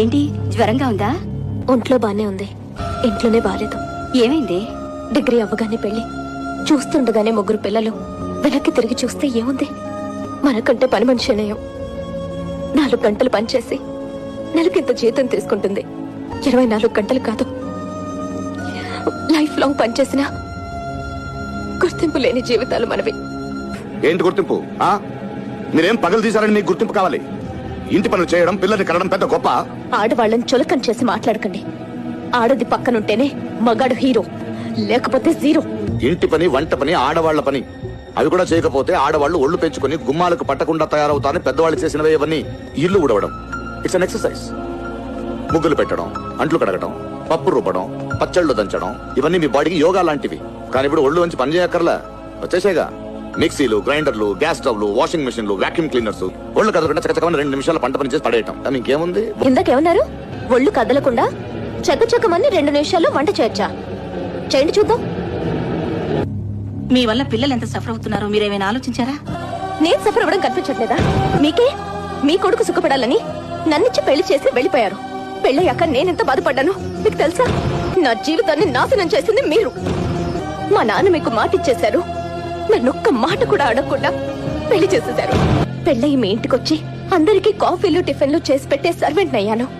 ఏంటి? జ్వరంగా ఉందా? ఒంట్లో బానే ఉంది. ఇంట్లోనే బాలేదు. ఏమైంది? డిగ్రీ అవ్వగానే పెళ్ళి చూస్తుండగానే ముగ్గురు పిల్లలు. వెనక్కి తిరిగి చూస్తే ఏముంది? మనకంటే పని మనిషి అనేయం. నాలుగు గంటలు పనిచేసి నెలకింత జీతం తీసుకుంటుంది. ఇరవై నాలుగు గంటలు కాదు. లైఫ్ లాంగ్ పనిచేసిన గుర్తింపు లేని జీవితాలు మనవి. ఏంటి గుర్తింపు? ఆ? మీరేం పగలు తీశారని మీకు గుర్తింపు కావాలి. ఇంటి పనులు చేయడం పిల్లల్ని కనడం పెద్ద గొప్ప. ఆడవాళ్ళని చులకం చేసి మాట్లాడకండి. ఆడది పక్కనుంటేనే మగాడు హీరో లేకపోతే జీరో. ఇంటి పని వంట పని ఆడవాళ్ళ పని. అవి కూడా చేయకపోతే ఆడవాళ్ళు ఒళ్ళు పెంచుకొని గుమ్మాలకు పట్టకుండా తయారవుతారని పెద్దవాళ్ళు చేసినవే ఇవన్నీ. ఇల్లు ఉడవడం ఇట్స్ అన్ ఎక్సర్సైజ్ ముగ్గులు పెట్టడం అంట్లు కడగడం పప్పు రుబ్బడం పచ్చళ్ళు దంచడం ఇవన్నీ మీ బాడీకి యోగా లాంటివి. కానీ ఇప్పుడు ఒళ్ళు వంచి పని చేయక్కర్లా. వచ్చేసేగా. మిక్సీలు గ్రైండర్లు గ్యాస్ స్టవ్లు వాషింగ్ మెషిన్లు వాక్యూమ్ క్లీనర్స్. ఒళ్ళు కదలకుండా చకచకమని రెండు నిమిషాలు పంట పని చేసి పడేయటం. కానీ ఇంకేముంది ఇందాకేమన్నారు? ఒళ్ళు కదలకుండా చకచకమని రెండు నిమిషాల్లో వంట చేయొచ్చా? చేయండి చూద్దాం. మీ వల్ల పిల్లలు ఎంత సఫర్ అవుతున్నారో మీరేమైనా ఆలోచించారా? నేను సఫర్ అవ్వడం కనిపించట్లేదా? మీకే? మీ కొడుకు సుఖపడాలని నన్నిచ్చి పెళ్ళి చేసి వెళ్ళిపోయారు. పెళ్ళయ్యాక నేనెంత బాధపడ్డాను మీకు తెలుసా? నా జీవితాన్ని నాశనం చేసింది మీరు. మా నాన్న మీకు మాట నన్ను ఒక్క మాట కూడా అడగకుండా పెళ్ళి చేసేశారు. పెళ్ళయి మీ ఇంటికొచ్చి అందరికీ కాఫీలు టిఫిన్లు చేసి పెట్టే సర్వెంట్ అయ్యాను